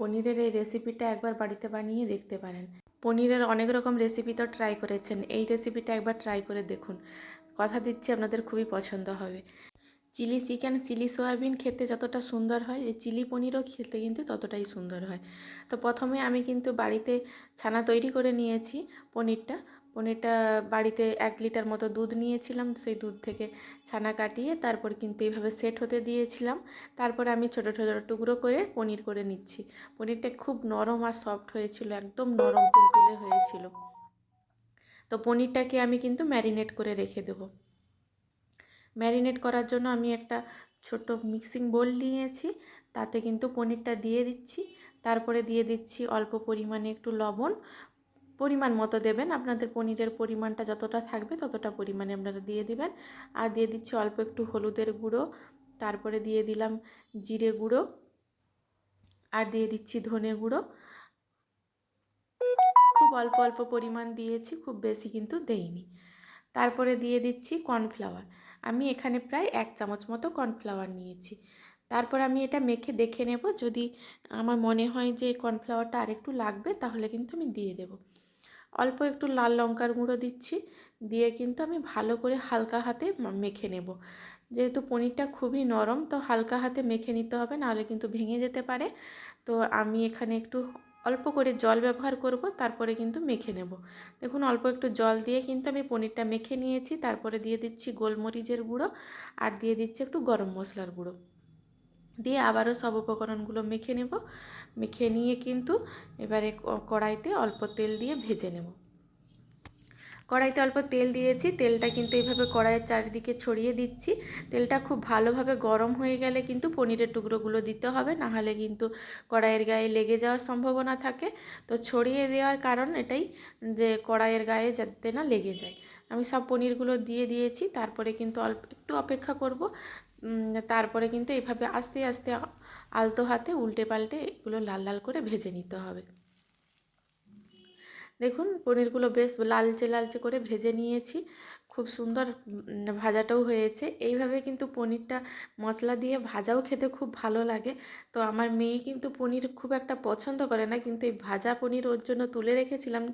পনিরের এই রেসিপিটা একবার বাড়িতে বানিয়ে দেখতে পারেন। পনিরের অনেক রকম রেসিপি তো ট্রাই করেছেন। এই রেসিপিটা একবার ট্রাই করে দেখুন। কথা দিচ্ছি, আপনাদের খুবই পছন্দ হবে। চিলি চিকেন, চিলি সয়াবিন খেতে যতটা সুন্দর হয়, এই চিলি পনিরও খেতে কিন্তু ততটাই সুন্দর হয়। তো প্রথমে আমি কিন্তু বাড়িতে ছানা তৈরি করে নিয়েছি পনিরটা। পনিরটা বাড়িতে এক লিটার মতো দুধ নিয়েছিলাম, সেই দুধ থেকে ছানা কাটিয়ে তারপর কিন্তু এইভাবে সেট হতে দিয়েছিলাম। তারপরে আমি ছোটো ছোটো টুকরো করে পনির করে নিচ্ছি। পনিরটা খুব নরম আর সফট হয়েছিল, একদম নরম তুলতুলে হয়েছিল। তো পনিরটাকে আমি কিন্তু ম্যারিনেট করে রেখে দেবো। ম্যারিনেট করার জন্য আমি একটা ছোট মিক্সিং বোল নিয়েছি, তাতে কিন্তু পনিরটা দিয়ে দিচ্ছি। তারপরে দিয়ে দিচ্ছি অল্প পরিমাণে একটু লবণ। পরিমাণ মতো দেবেন। আপনাদের পনিরের পরিমাণটা যতটা থাকবে ততটা পরিমাণে আপনারা দিয়ে দিবেন। আর দিয়ে দিচ্ছি অল্প একটু হলুদের গুঁড়ো। তারপরে দিয়ে দিলাম জিরে গুঁড়ো। আর দিয়ে দিচ্ছি ধনে গুঁড়ো। খুব অল্প অল্প পরিমাণ দিয়েছি, খুব বেশি কিন্তু দেইনি। তারপরে দিয়ে দিচ্ছি কর্নফ্লাওয়ার। আমি এখানে প্রায় এক চামচ মতো কর্নফ্লাওয়ার নিয়েছি। তারপর আমি এটা মেখে দেখে নেব। যদি আমার মনে হয় যে কর্নফ্লাওয়ারটা আরেকটু লাগবে তাহলে কিন্তু আমি দিয়ে দেব। অল্প একটু লাল লঙ্কার গুঁড়ো দিচ্ছি। দিয়ে কিন্তু আমি ভালো করে হালকা হাতে মেখে নেব। যেহেতু পনিরটা খুবই নরম, তো হালকা হাতে মেখে নিতে হবে, নাহলে কিন্তু ভেঙে যেতে পারে। তো আমি এখানে একটু অল্প করে জল ব্যবহার করব, তারপরে কিন্তু মেখে নেব। দেখুন, অল্প একটু জল দিয়ে কিন্তু আমি পনিরটা মেখে নিয়েছি। তারপরে দিয়ে দিচ্ছি গোলমরিচের গুঁড়ো, আর দিয়ে দিচ্ছি একটু গরম মশলার গুঁড়ো। দিয়ে আবারও সব উপকরণগুলো মেখে নেব। মেখে নিয়ে কিন্তু এবারে কড়াইতে অল্প তেল দিয়ে ভেজে নেব। কড়াইতে অল্প তেল দিয়েছি, তেলটা কিন্তু এইভাবে কড়াইয়ের চারিদিকে ছড়িয়ে দিচ্ছি। তেলটা খুব ভালোভাবে গরম হয়ে গেলে কিন্তু পনিরের টুকরোগুলো দিতে হবে নাহলে কিন্তু কড়াইয়ের গায়ে লেগে যাওয়ার সম্ভাবনা থাকে। তো ছড়িয়ে দেওয়ার কারণ এটাই যে কড়াইয়ের গায়ে যাতে না লেগে যায়। আমি সব পনিরগুলো দিয়ে দিয়েছি, তারপরে কিন্তু অল্প, একটু অপেক্ষা করব। তারপরে কিন্তু এভাবে আস্তে আস্তে আলতো হাতে উল্টে পাল্টে এগুলো লাল লাল করে ভেজে নিতে হবে। দেখুন, পনিরগুলো বেশ লালচে লালচে করে ভেজে নিয়েছি। খুব সুন্দর ভাজাটাও হয়েছে। এইভাবে কিন্তু পনিরটা মশলা দিয়ে ভাজাও খেতে খুব ভালো লাগে। তো আমার মেয়ে কিন্তু পনির খুব একটা পছন্দ করে না, কিন্তু এই ভাজা পনির ওর জন্য তুলে রেখেছিলাম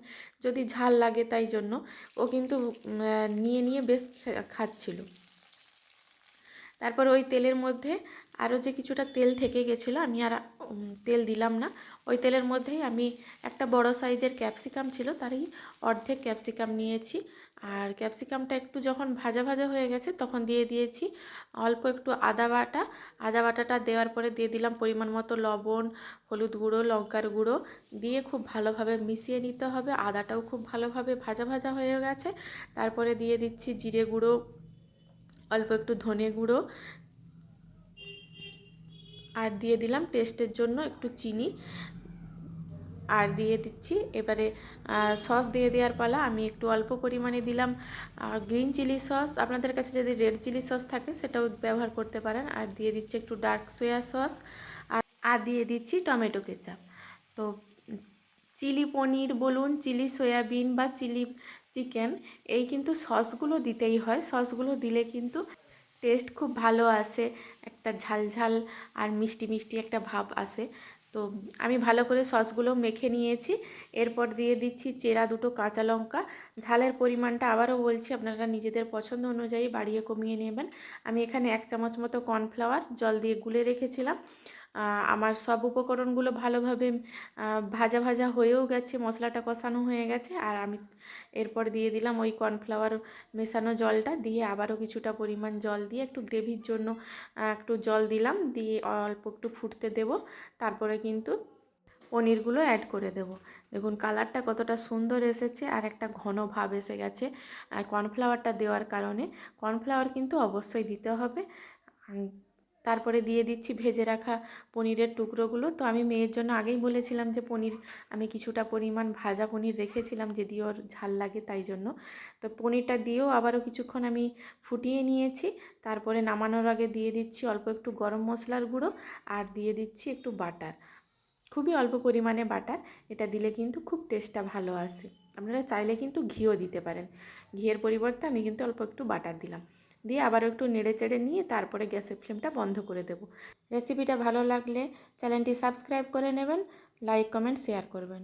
যদি ঝাল লাগে তাই জন্য। ও কিন্তু নিয়ে নিয়ে বেশ খাচ্ছিল। তারপর ওই তেলের মধ্যে আরও যে কিছুটা তেল থেকে গেছিল, আমি আর তেল দিলাম না। ওই তেলের মধ্যেই আমি একটা বড় সাইজের ক্যাপসিকাম ছিল, তারই অর্ধেক ক্যাপসিকাম নিয়েছি। আর ক্যাপসিকামটা একটু যখন ভাজা ভাজা হয়ে গেছে, তখন দিয়ে দিয়েছি অল্প একটু আদা বাটা। আদা বাটাটা দেওয়ার পরে দিয়ে দিলাম পরিমাণ মতো লবণ, হলুদ গুঁড়ো, লঙ্কার গুঁড়ো। দিয়ে খুব ভালোভাবে মিশিয়ে নিতে হবে। আদাটাও খুব ভালোভাবে ভাজা ভাজা হয়ে গেছে। তারপরে দিয়ে দিচ্ছি জিরে গুঁড়ো অল্প একটু ধনে গুঁড়ো আর দিয়ে দিলাম টেস্টের জন্য একটু চিনি। আর দিয়ে দিচ্ছি, এবারে সস দিয়ে দেওয়ার পালা আমি একটু অল্প পরিমাণে দিলাম গ্রিন চিলি সস আপনাদের কাছে যদি রেড চিলি সস থাকে সেটাও ব্যবহার করতে পারেন। আর দিয়ে দিচ্ছি একটু ডার্ক সোয়া সস আর আর দিয়ে দিচ্ছি টমেটো কেচাপ তো চিলি পনির বলুন চিলি সয়াবিন বা চিলি চিকেন এই কিন্তু সসগুলো দিতেই হয়। সসগুলো দিলে কিন্তু টেস্ট খুব ভালো আসে, একটা ঝালঝাল আর মিষ্টি মিষ্টি একটা ভাব আসে। তো আমি ভালো করে সসগুলো মেখে নিয়েছি। এরপর দিয়ে দিচ্ছি চেরা দুটো কাঁচা লঙ্কা। ঝালের পরিমাণটা আবারও বলছি, আপনারা নিজেদের পছন্দ অনুযায়ী বাড়িয়ে কমিয়ে নেবেন। আমি এখানে এক চামচ মতো কর্নফ্লাওয়ার জল দিয়ে গুলে রেখেছিলাম। আমার সব উপকরণগুলো ভালোভাবে ভাজা ভাজা হয়েও গেছে, মশলাটা কষানো হয়ে গেছে, আর আমি এরপর দিয়ে দিলাম ওই কর্নফ্লাওয়ার মেশানো জলটা, দিয়ে আবারও কিছুটা পরিমাণ জল দিয়ে একটু গ্রেভির জন্য একটু জল দিলাম, দিয়ে অল্প একটু ফুটতে দেব, তারপরে কিন্তু পনিরগুলো অ্যাড করে দেব। দেখুন কালারটা কতটা সুন্দর এসেছে, আর একটা ঘন ভাব এসে গেছে কর্নফ্লাওয়ারটা দেওয়ার কারণে, কর্নফ্লাওয়ার কিন্তু অবশ্যই দিতে হবে তারপরে দিয়ে দিচ্ছি ভেজে রাখা পনিরের টুকরোগুলো। তো আমি মেয়ের জন্য আগেই বলেছিলাম যে পনির, আমি কিছুটা পরিমাণ ভাজা পনির রেখেছিলাম যদি ওর ঝাল লাগে তাই জন্য। তো পনিরটা দিয়েও আবারও কিছুক্ষণ আমি ফুটিয়ে নিয়েছি। তারপরে নামানোর আগে দিয়ে দিচ্ছি অল্প একটু গরম মশলার গুঁড়ো আর দিয়ে দিচ্ছি একটু বাটার। খুবই অল্প পরিমাণে বাটার, এটা দিলে কিন্তু খুব টেস্টটা ভালো আসে। আপনারা চাইলে কিন্তু ঘিও দিতে পারেন। ঘিয়ের পরিবর্তে আমি কিন্তু অল্প একটু বাটার দিলাম। দিয়ে আবারও একটু নেড়ে চেড়ে নিয়ে তারপরে গ্যাসের ফ্লেমটা বন্ধ করে দেব। রেসিপিটা ভালো লাগলে চ্যানেলটি সাবস্ক্রাইব করে নেবেন, লাইক, কমেন্ট, শেয়ার করবেন।